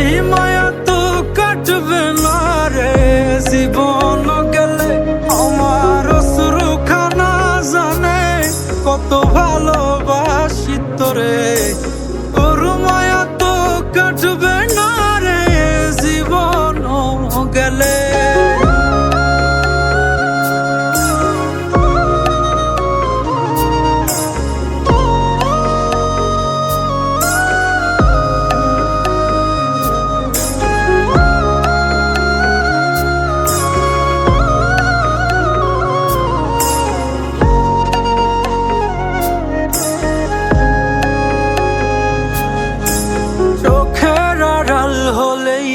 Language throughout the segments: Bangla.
এই মায়া তো কাটবে না রে জীবন জানে কত ভালোবাসি তোর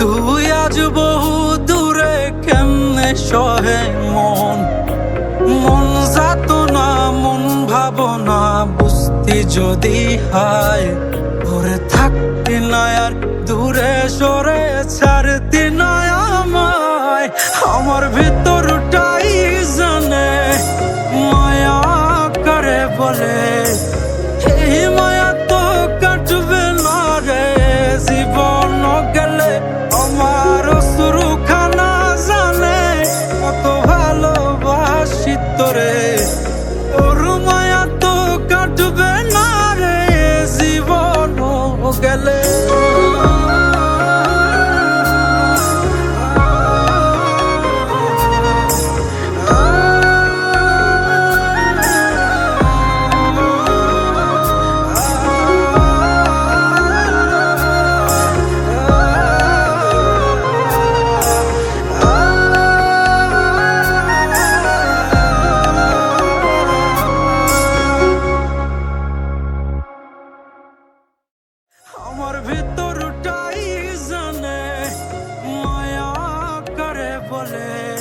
তুই আজ বহু দূরে কেমনে সহে মন? মন যাত না মন ভাবনা, বুঝতি যদি হায় ওরে থাকতি না আর দূরে সরে ছাড়তি না আমায়। আমার ভিতরটাই জানে, মায়া করে বলে তোরে volver.